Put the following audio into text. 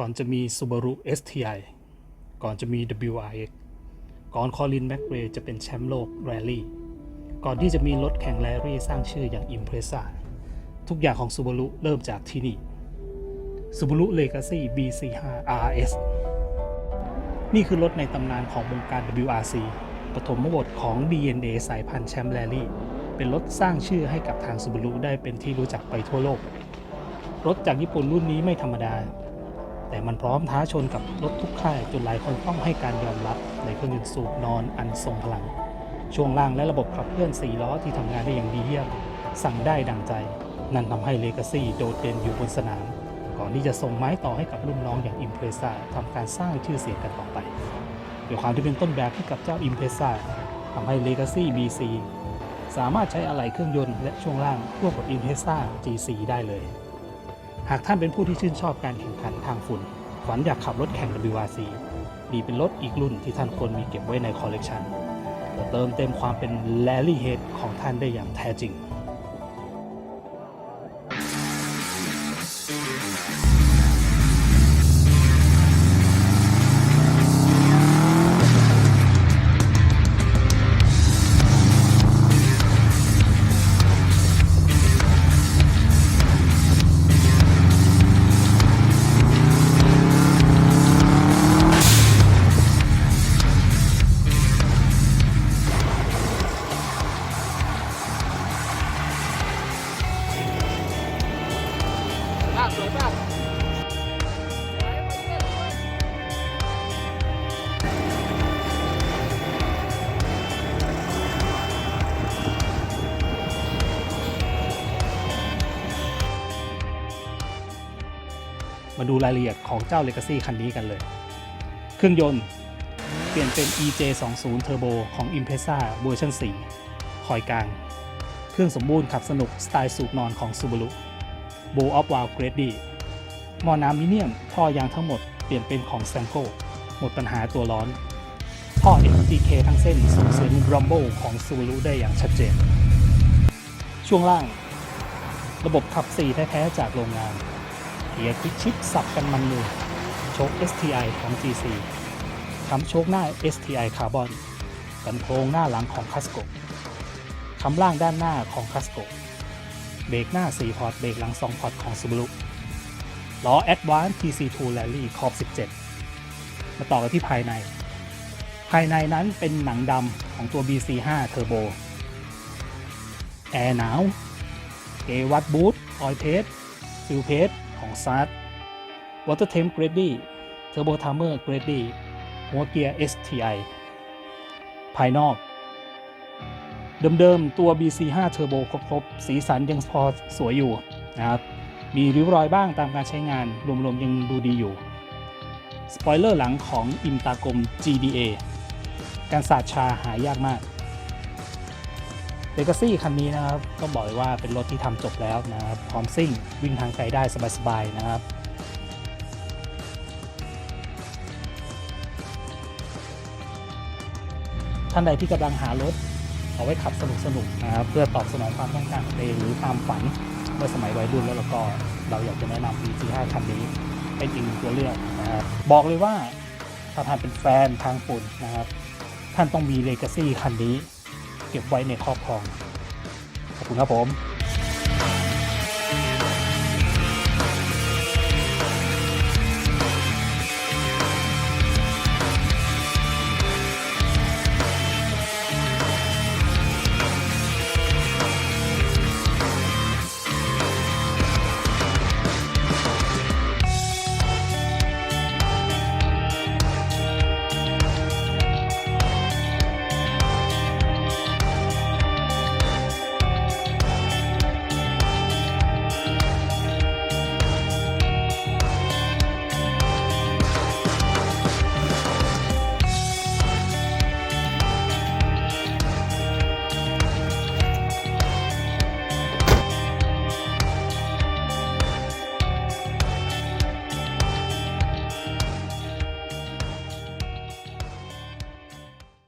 ก่อนจะมี Subaru STI ก่อนจะมี WRX ก่อนคอลินแม็กเรย์จะเป็นแชมป์โลกแรลลี่ ก่อนที่จะมีรถแข่งแรลลี่สร้างชื่ออย่าง Impreza ทุกอย่างของ Subaru เริ่มจากที่นี่ Subaru Legacy B45 RS นี่คือรถในตำนานของวงการ WRC ปฐมบทของ DNA สายพันธุ์แชมป์แรลลี่ เป็นรถสร้างชื่อให้กับทาง Subaru ได้เป็นที่รู้จักไปทั่วโลก รถจากญี่ปุ่นรุ่นนี้ไม่ธรรมดา แต่มันพร้อมท้าชนกับรถทุกค่ายจนหลายคนต้องให้การยอมรับในเครื่องยนต์สูบนอนอันทรงพลัง ช่วงล่างและระบบขับเคลื่อน4ล้อที่ทำงานได้อย่างดีเยี่ยม สั่งได้ดังใจ นั่นทำให้เลกาซี่โดดเด่นอยู่บนสนาม ก่อนที่จะส่งไม้ต่อให้กับรุ่นน้องอย่างอิมเพรส a ทำการสร้างชื่อเสียงกันต่อไปด้วยความที่เป็นต้นแบบให้กับเจ้าอิมเพรส a ทำให้ Legacy BC สามารถใช้อะไหล่เครื่องยนต์และช่วงล่างร่วมกับ i m p r e s a GC ได้เลย หากท่านเป็นผู้ที่ชื่นชอบการแข่งขันทางฝุ่นฝัญอยากขับรถแข่ง WRC มีเป็นรถอีกรุ่นที่ท่านควรมีเก็บไว้ในคอลเลกชันเติมเต็มความเป็นแรลลี่เฮดของท่านได้อย่างแท้จริงากสวยมากมาดูรายละเอียดของเจ้า Legacy คันนี้กันเลย เครื่องยนต์เปลี่ยนเป็น EJ20 Turbo ของ Impreza เวอร์ชัน4คอยกลาง เครื่องสมบูรณ์ขับสนุกสไตล์สูบนอนของ Subaru b o w of Wow Grady หม้อน้ำมิเนียมท่อยางทั้งหมดเปลี่ยนเป็นของ Sanko หมดปัญหาตัวร้อนท่อ FTK ทั้งเส้นส่งเสียง Rumble ของ Subaru ได้อย่างชัดเจน ช่วงล่าง ระบบขับ 4 แท้ๆจากโรงงานเกียร์คลิกชิปสับกันมันมือโชค STI ของ GC คำโชคหน้า STI คาร์บอนกันโครงหน้าหลังของ Casco คำล่างด้านหน้าของ Casco เบรกหน้า 4 พอร์ต เบรกหลัง 2 พอร์ตของ Subaru ล้อ Advance TC2 Rally ขอบ 17 มาต่อกันที่ภายใน ภายในนั้นเป็นหนังดำของตัว BC5 Turbo แอร์หนาว เกวัดบูทออยเพสซิลเพสของซาร์ Water Temp Grady Turbo Timer Grady หัวเกียร์ STI ภายนอก เดิมๆ ตัว BC5 Turbo ครบๆ สีสันยังพอสวยอยู่นะครับ มีริ้วรอยบ้างตามการใช้งาน รวมๆ ยังดูดีอยู่ สปอยเลอร์หลังของอิมตากลม GDA การสาดชาหายากมาก Legacy คันนี้นะครับ ก็บอกเลยว่าเป็นรถที่ทำจบแล้วนะครับ พร้อมซิ่ง วิ่งทางไกลได้สบายๆ นะครับท่านใดที่กำลังหารถ เอาไว้ขับสนุกๆนะครับเพื่อตอบสนองความต้องการของตัวเองหรือความฝันเมื่อสมัยวัยรุ่นแล้วเราก็เราอยากจะแนะนำ BC5 คันนี้เป็นอีกหนึ่งตัวเลือกนะครับบอกเลยว่าถ้าท่านเป็นแฟนทางปุ่นนะครับท่านต้องมี Legacy คันนี้ เก็บไว้ในครอบครอง ขอบคุณครับผม